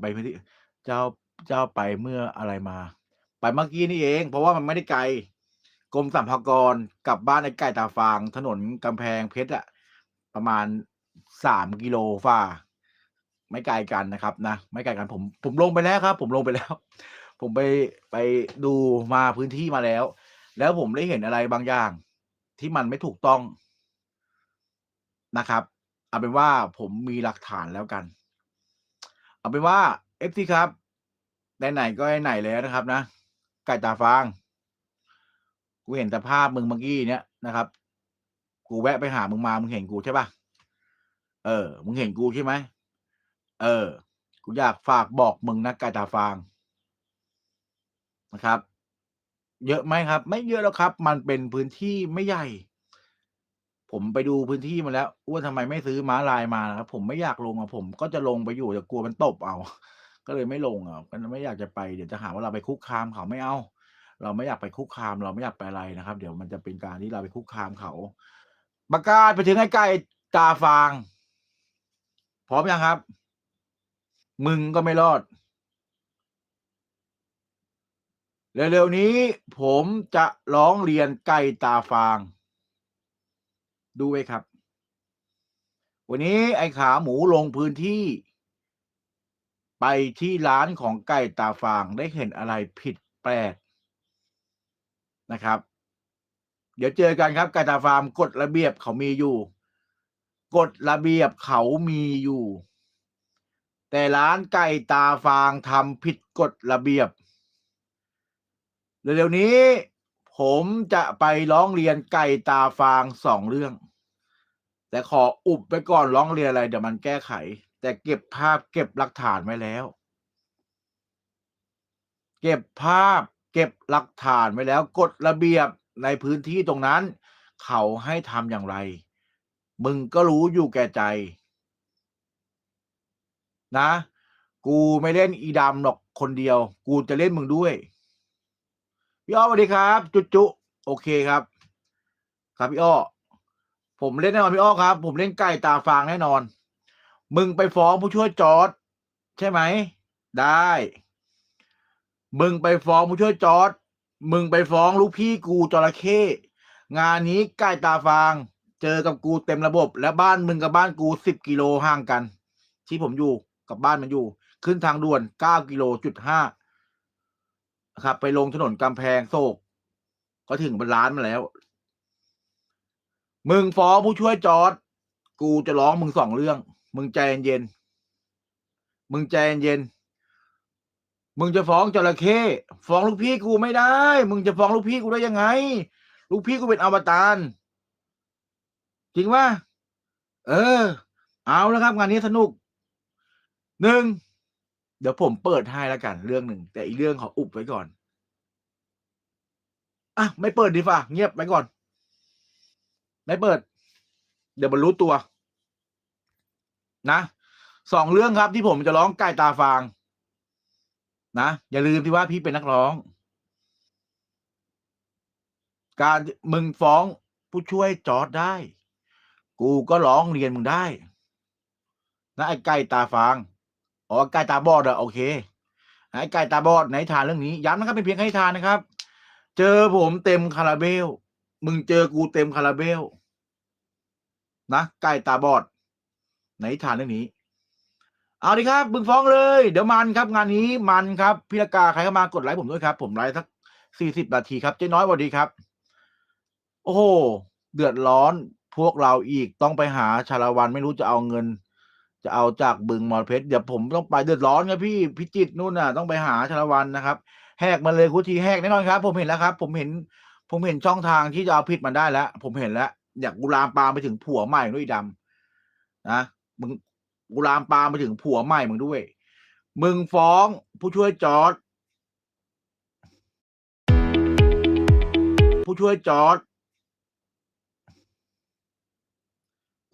ไปพื้นที่เจ้าเจ้าไปเมื่ออะไรมา ไปเมื่อกี้นี่เอง เพราะว่ามันไม่ได้ไกลกรมสรรพากรกลับบ้านไอ้ไก่ตาฟาง ถนนกำแพงเพชรอะประมาณ3กิโลฝ่า ไม่ไกลกันนะครับนะไม่ไกลกันผม ผมลงไปแล้วครับ ผมลงไปแล้ว ผมไปไปดูมาพื้นที่มาแล้ว แล้วผมได้เห็นอะไรบางอย่าง ที่มันไม่ถูกต้องนะครับเอาเป็นว่าผมมีหลักฐานแล้วกัน เอาเป็นว่า FC ครับไหนๆก็ไหนแล้วนะครับนะ ไก่ตาฟาง กูเห็นสภาพมึงเมื่อกี้เนี้ยนะครับ กูแวะไปหามึงมา มึงเห็นกูใช่ปล่า?เออ มึงเห็นกูใช่ไหม?เออ กูอยากฝากบอกมึงนะไก่ตาฟางนะครับ เยอะไหมครับ?ไม่เยอะหรอกครับ มันเป็นพื้นที่ไม่ใหญ่ ผมไปดูพื้นที่มาแล้วว่าทำไมไม่ซื้อม้าลายมานะครับผมไม่อยากลงอะผมก็จะลงไปอยู่แต่กลัวมันตบเอา ก็เลยไม่ลงอะก็ไม่อยากจะไปเดี๋ยวจะหาว่าเราไปคุกคามเขาไม่เอา เราไม่อยากไปคุกคาม เราไม่อยากไปอะไรนะครับ เดี๋ยวมันจะเป็นการที่เราไปคุกคามเขาประกาศไปถึงไอ้ไก่ตาฟางพร้อมยังครับ?มึงก็ไม่รอด เร็วๆนี้ผมจะร้องเรียนไก่ตาฟาง ดูไว้ครับ วันนี้ไอ้ขาหมูลงพื้นที่ ไปที่ร้านของไก่ตาฟางได้เห็นอะไรผิดแปลกนะครับ เดี๋ยวเจอกันครับไก่ตาฟาร์มกฎระเบียบเขามีอยู่กฎระเบียบเขามีอยู่ แต่ร้านไก่ตาฟางทำผิดกฎระเบียบเร็วๆนี้ ผมจะไปร้องเรียนไก่ตาฟาง2เรื่อง แต่ขออุบไว้ก่อนร้องเรียนอะไรเดี๋ยวมันแก้ไข แต่เก็บภาพเก็บหลักฐานไว้แล้ว เก็บภาพเก็บหลักฐานไว้แล้วกฎระเบียบในพื้นที่ตรงนั้น เขาให้ทำอย่างไร มึงก็รู้อยู่แก่ใจ นะ กูไม่เล่นอีดำหรอกคนเดียว กูจะเล่นมึงด้วย พี่อ้อสวัสดีครับ จุ๊จุโอเคครับ ครับพี่อ้อผมเล่นแน่นอนพี่อ้อครับ ผมเล่นไก่ตาฟางแน่นอน มึงไปฟ้องผู้ช่วยจอร์จใช่ไหม?ได้ มึงไปฟ้องผู้ช่วยจอร์จมึงไปฟ้องลูกพี่กูจระเข้งานนี้ไก่ตาฟาง เจอกับกูเต็มระบบ และบ้านมึงกับบ้านกู10กิโลห่างกัน ที่ผมอยู่กับบ้านมันอยู่ ขึ้นทางด่วน9กิโลจุด5นะ ครับ ไปลงถนนกำแพงโศก ก็ถึงเป็นร้านมันแล้ว มึงฟ้องผู้ช่วยจอร์จกูจะร้องมึง2เรื่อง มึงใจเย็น มึงใจเย็น มึงจะฟ้องจระเข้ฟ้องลูกพี่กูไม่ได้ มึงจะฟ้องลูกพี่กูได้ยังไง ลูกพี่กูเป็นอวตารจริงเปล่า?เออ เอาแล้วครับ งานนี้สนุก1เดี๋ยวผมเปิดให้แล้วกันเรื่องหนึ่ง แต่อีกเรื่องขออุบไว้ก่อน อะ ไม่เปิดดีกว่าเงียบไว้ก่อน ไม่เปิด เดี๋ยวมันรู้ตัว นะ2เรื่องครับที่ผมจะร้องไก่ตาฟาง นะอย่าลืมสิว่าพี่เป็นนักร้อง การมึงฟ้องผู้ช่วยจอร์จได้ กูก็ร้องเรียนมึงได้ นะไอ้ไก่ตาฟาง อ๋อไก่ตาบอดเหรอ?โอเคไอ้ไก่ตาบอดไหนทานเรื่องนี้ย้ำนะครับเป็นเพียงแค่นิทานนะครับ เจอผมเต็มคาราเบล มึงเจอกูเต็มคาราเบล นะไก่ตาบอดในนิทานเรื่องนี้ เอาสิครับมึงฟ้องเลย เดี๋ยวมันครับ งานนี้มันครับพี่ลักาใครเข้ามากดไลก์ผมด้วยครับ ผมไลก์สัก40นาทีครับเจ๊น้อยสวัสดีครับ โอ้โฮเดือดร้อนพวกเราอีกต้องไปหาชาละวันไม่รู้จะเอาเงิน จะเอาจากบึงมรเพชรเดี๋ยวผมต้องไปเดือดร้อนครับพี่พิจิตนู่นน่ะต้องไปหาชาลวันนะครับ แหกมาเลยคุทีแหกแน่นอนครับ ผมเห็นแล้วครับ ผมเห็น ผมเห็นช่องทางที่จะเอาผิดมันได้แล้ว ผมเห็นแล้ว อยากกูลามปามไปถึงผัวใหม่ด้วยอีดำนะมึงกูลามปามไปถึงผัวใหม่มึงด้วย มึงฟ้องผู้ช่วยจอร์จผู้ช่วยจอร์จ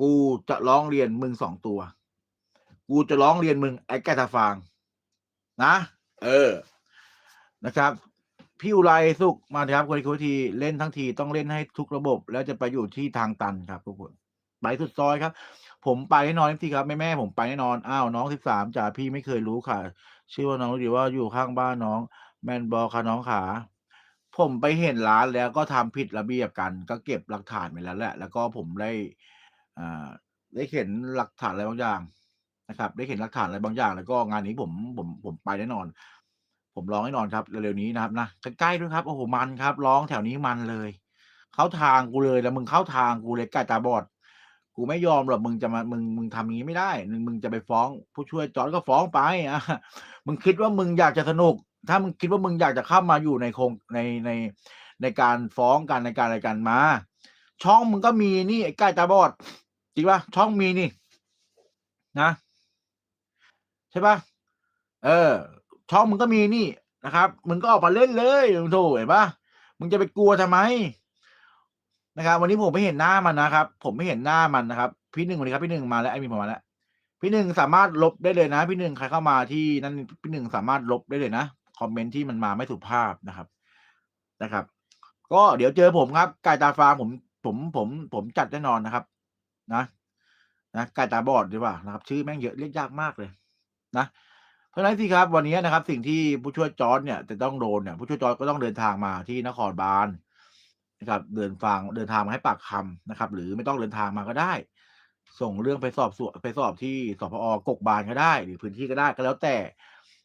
กูจะร้องเรียนมึง2ตัว กูจะร้องเรียนมึงไอ้ไก่ตาฟาง นะ เออ นะครับ พี่อุไรสุขมาครับคนคุทีเล่นทั้งทีต้องเล่นให้ทุกระบบ แล้วจะไปอยู่ที่ทางตันครับทุกคนไปสุดซอยครับ ผมไปแน่นอนพี่ครับแม่แม่ผมไปแน่นอนอ้าวน้องสิบสามจ๋าพี่ไม่เคยรู้ค่ะ ชื่อว่าน้องรู้ดีว่าอยู่ข้างบ้านน้อง แมนบอค่ะน้องขาผมไปเห็นร้านแล้วก็ทำผิดระเบียบกัน ก็เก็บหลักฐานไปแล้วแหละ แล้วก็ผมได้อ่าได้เห็นหลักฐานอะไรบางอย่าง นะครับ ได้เห็นหลักฐานอะไรบางอย่าง แล้วก็งานนี้ผมผมผมไปแน่นอน ผมร้องแน่นอนครับเร็วๆนี้นะครับนะใกล้ๆด้วยครับโอ้โหมันครับ ร้องแถวนี้มันเลย เข้าทางกูเลยแล้วมึงเข้าทางกูเลยไก่ตาบอดกูไม่ยอมหรอกมึงจะมามึงมึงทำอย่างนี้ไม่ได้มึงมึงจะไปฟ้อง ผู้ช่วยจอร์ดก็ฟ้องไปอะมึงคิดว่ามึงอยากจะสนุก ถ้ามึงคิดว่ามึงอยากจะเข้ามาอยู่ในโครงในในในการฟ้องกันในการอะไรกันมา ช่องมึงก็มีนี่ไอ้ไก่ตาบอดจริงปะช่องมีนี่ นะ ใช่ปะเออ ช่องมึงก็มีนี่นะครับ มึงก็ออกมาเล่นเลยโถเห็นปะมึงจะไปกลัวทำไมนะครับ วันนี้ผมไม่เห็นหน้ามันนะครับ ผมไม่เห็นหน้ามันนะครับ พี่หนึ่งวันนี้ครับพี่หนึ่งมาแล้วไอ้มีผมมาแล้วพี่หนึ่งสามารถลบได้เลยนะ พี่หนึ่งใครเข้ามาที่นั่นพี่หนึ่งสามารถลบได้เลยนะคอมเมนต์ที่มันมาไม่สุภาพนะครับนะครับ ก็เดี๋ยวเจอผมครับไก่ตาฟางผมผมผมผมจัดแน่นอนนะครับ นะ นะไก่ตาบอดดีกว่านะครับ ชื่อแม่งเยอะเรียกยากมากเลย นะเพราะฉะนั้นสิครับวันนี้นะครับ สิ่งที่ผู้ช่วยจอร์ดเนี่ยจะต้องโดนเนี่ยผู้ช่วยจอร์ดก็ต้องเดินทางมาที่นครบาลนะครับเดินฟังเดินทางมาให้ปากคำนะครับ หรือไม่ต้องเดินทางมาก็ได้ ส่งเรื่องไปสอบสวนไปสอบที่สพอกกบาลก็ได้ หรือพื้นที่ก็ได้ก็แล้วแต่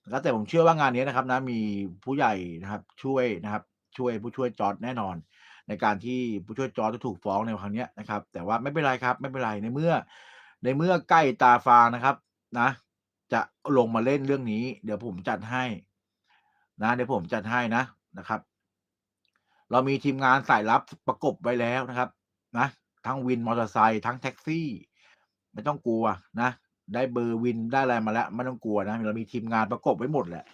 แล้วแต่ผมเชื่อว่างานนี้นะครับนะมีผู้ใหญ่นะครับ ช่วยนะครับ ช่วยผู้ช่วยจอร์ดแน่นอน ในการที่ผู้ช่วยจอร์ดจะถูกฟ้องในครั้งนี้นะครับ แต่ว่าไม่เป็นไรครับ ไม่เป็นไรในเมื่อ ในเมื่อใกล้ตาฟางนะครับ นะ จะลงมาเล่นเรื่องนี้ เดี๋ยวผมจัดให้ นะเดี๋ยวผมจัดให้นะนะครับ เรามีทีมงานสายลับประกบไว้แล้วนะครับ นะทั้งวินมอเตอร์ไซค์ทั้งแท็กซี่ ไม่ต้องกลัวนะได้เบอร์วินได้อะไรมาแล้วไม่ต้องกลัวนะเรามีทีมงานประกบไว้หมดแหละ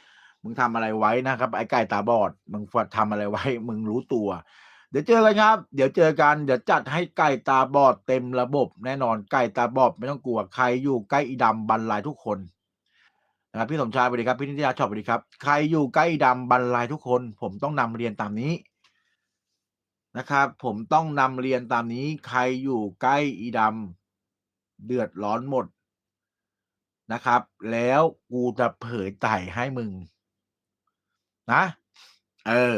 มึงทำอะไรไว้นะครับ ไอ้ไก่ตาบอด มึงฝัดทำอะไรไว้ มึงรู้ตัว เดี๋ยวเจอกันครับ เดี๋ยวเจอกัน เดี๋ยวจัดให้ไก่ตาบอดเต็มระบบ แน่นอนไก่ตาบอดไม่ต้องกลัว ใครอยู่ใกล้อีดำบรรลัยทุกคน นะครับพี่สมชายสวัสดีครับพี่นิตยาชอบสวัสดีครับ ใครอยู่ใกล้ดำบรรลัยทุกคน ผมต้องนำเรียนตามนี้นะครับ ผมต้องนำเรียนตามนี้ ใครอยู่ใกล้อีดำเดือดร้อนหมดนะครับ แล้วกูจะเผยไต่ให้มึง นะ เออ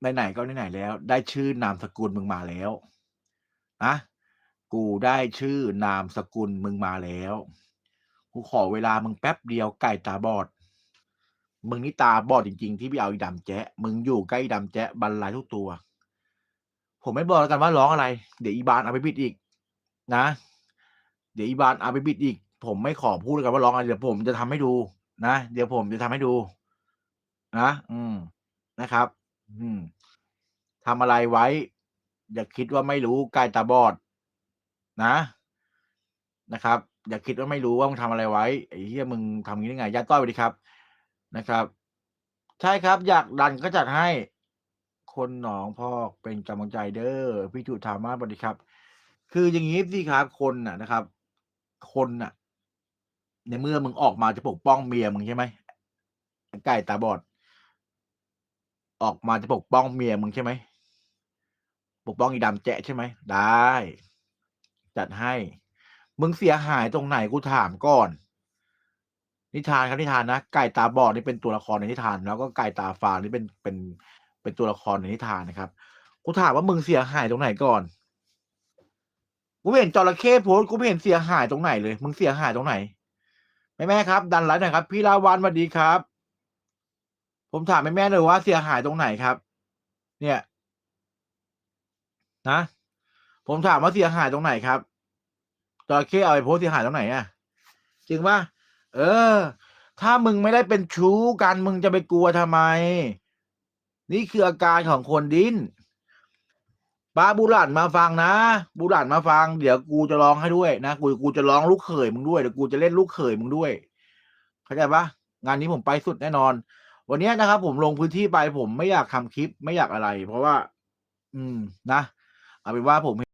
ไหนๆก็ไหนๆแล้ว ได้ชื่อนามสกุลมึงมาแล้วนะกูได้ชื่อนามสกุลมึงมาแล้ว กูขอเวลามึงแป๊บเดียวไก่ตาบอด มึงนี่ตาบอดจริง ๆ ที่ไปเอาอีดำแจ๊ะมึงอยู่ใกล้ดำแจ๊ะบรรลัยทุกตัว ผมไม่บอกแล้วกันว่าร้องอะไร เดี๋ยวอีบานเอาไปบิดอีก นะ เดี๋ยวอีบานเอาไปบิดอีก ผมไม่ขอพูดแล้วกันว่าร้องอะไรเดี๋ยวผมจะทำให้ดูนะเดี๋ยวผมจะทำให้ดูนะอืมนะครับ ทำอะไรไว้ อย่าคิดว่าไม่รู้ไก่ตาบอด นะนะครับ อย่าคิดว่าไม่รู้ว่ามึงทำอะไรไว้ไอ้เหี้ยมึงทำงี้ได้ไงญาติต้อยสวัสดีครับ นะครับ ใช่ครับ อยากดันก็จัดให้ คนหนองพอกเป็นกำลังใจเด้อพี่จุธามาสวัสดีครับ คืออย่างนี้สิครับคนน่ะนะครับ คนน่ะ ในเมื่อมึงออกมาจะปกป้องเมียมึงใช่ไหมไก่ตาบอด ออกมาจะปกป้องเมียมึงใช่ไหม ปกป้องอีดำแจะใช่ไหม ได้ จัดให้ มึงเสียหายตรงไหนกูถามก่อน นิทานครับนิทานนะ ไก่ตาบอดนี่เป็นตัวละครในนิทาน แล้วก็ไก่ตาฟางนี่เป็นเป็นเป็นตัวละครในนิทานนะครับ กูถามว่ามึงเสียหายตรงไหนก่อน กูไม่เห็นจระเข้โพสกูไม่เห็นเสียหายตรงไหนเลย มึงเสียหายตรงไหน แม่แม่ครับ ดันไลฟ์หน่อยครับ พี่ลาวันสวัสดีครับ ผมถามแม่แม่เลยว่าเสียหายตรงไหนครับ เนี่ย นะ ผมถามว่าเสียหายตรงไหนครับจระเข้เอาไปโพสเสียหายตรงไหนอะจริงปะเออ ถ้ามึงไม่ได้เป็นชู้กันมึงจะไปกลัวทำไม นี่คืออาการของคนดิ้นป้าบุหลันมาฟังนะบุหลันมาฟัง เดี๋ยวกูจะร้องให้ด้วยนะกูกูจะร้องลูกเขยมึงด้วยเดี๋ยวกูจะเล่นลูกเขยมึงด้วย เข้าใจปะงานนี้ผมไปสุดแน่นอน วันนี้นะครับ ผมลงพื้นที่ไปผมไม่อยากทำคลิปไม่อยากอะไร เพราะว่า อืมนะเอาเป็นว่าผม